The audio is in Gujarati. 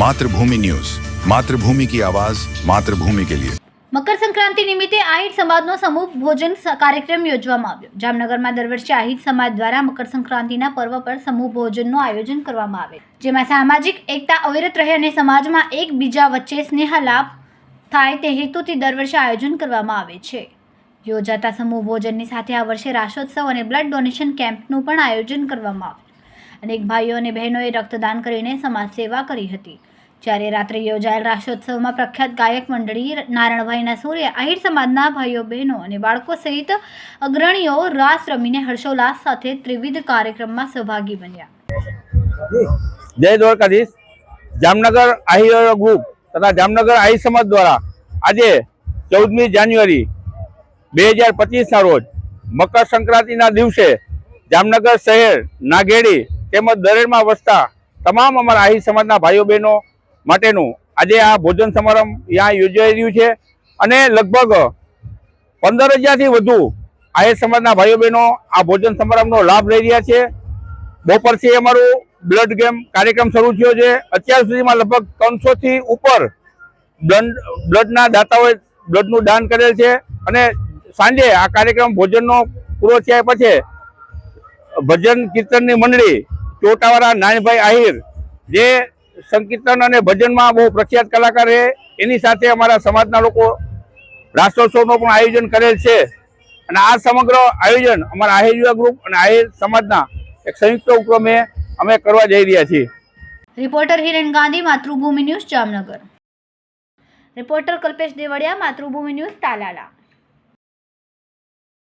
માતૃભૂમિ ન્યૂઝ. માતૃભૂમિ કી આવાજ, માતૃભૂમિ કે લિયે. મકર સંક્રાંતિ નિમિત્તે આહિર સમાજનો સમૂહ ભોજન કાર્યક્રમ યોજવામાં આવ્યો. જામનગરમાં દર વર્ષે આહિર સમાજ દ્વારા મકર સંક્રાંતિના પર્વ પર સમૂહ ભોજનનું આયોજન કરવામાં આવે. જેમાં સામાજિક એકતા, અવિરત રહે અને સમાજમાં એકબીજા વચ્ચે સ્નેહલાભ થાય તે હેતુથી દર વર્ષે આયોજન કરવામાં આવે છે. યોજાતા સમૂહ ભોજનની સાથે આ વર્ષે રાસોત્સવ અને બ્લડ ડોનેશન કેમ્પનું પણ આયોજન કરવામાં આવ્યું અનેક ભાઈઓ અને બહેનોએ રક્તદાન કરીને સમાજ સેવા કરી હતી. જ્યારે રાત્રે યોજાયેલ રાસોત્સવમાં પ્રખ્યાત ગાયક મંડળી નારણભાઈના સૂર્ય, આહિર સમાજના ભાઈઓ, બહેનો અને બાળકો સહિત અગ્રણીઓ રાસ રમીને હર્ષોલ્લાસ સાથે ત્રિવિધ કાર્યક્રમમાં સહભાગી બન્યા. જય દ્વારકાધીશ. જામનગર આહિર ગ્રુપ તથા જામનગર આહિર સમાજ દ્વારા આજે ચૌદમી જાન્યુઆરી બે હજાર પચીસના રોજ મકર સંક્રાંતિના દિવસે જામનગર શહેર નાગેડી તેમજ દરેડમાં વસતા તમામ અમારા આહિર સમાજના ભાઈઓ બહેનો માટેનું આજે આ ભોજન સમારંભ ત્યાં યોજાઈ રહ્યું છે અને લગભગ પંદર હજારથી વધુ આહિર સમાજના ભાઈઓ બહેનો આ ભોજન સમારંભનો લાભ લઈ રહ્યા છે. બપોરથી અમારું બ્લડ ગેમ કાર્યક્રમ શરૂ થયો છે. અત્યાર સુધીમાં લગભગ ત્રણસોથી ઉપર બ્લડ બ્લડના દાતાઓએ બ્લડનું દાન કરેલ છે અને સાંજે આ કાર્યક્રમ ભોજનનો પૂરો થયા પછી ભજન કીર્તનની મંડળી ચોટાવાળા નાનભાઈ આહિર, જે સંકીર્તન અને ભજનમાં બહુ પ્રખ્યાત કલાકાર છે, એની સાથે અમારા સમાજના લોકો રાષ્ટ્રોત્સવનું પણ આયોજન કરેલ છે. અને આ સમગ્ર આયોજન અમારા આહિર યુવા ગ્રુપ અને આહિર સમાજના એક સંયુક્ત ઉપક્રમે અમે કરવા જઈ રહ્યા છીએ. Reporter Hiren Gandhi, Matrubhumi news Jamnagar. Reporter Kalpesh Devadiya Matrubhumi news Talala.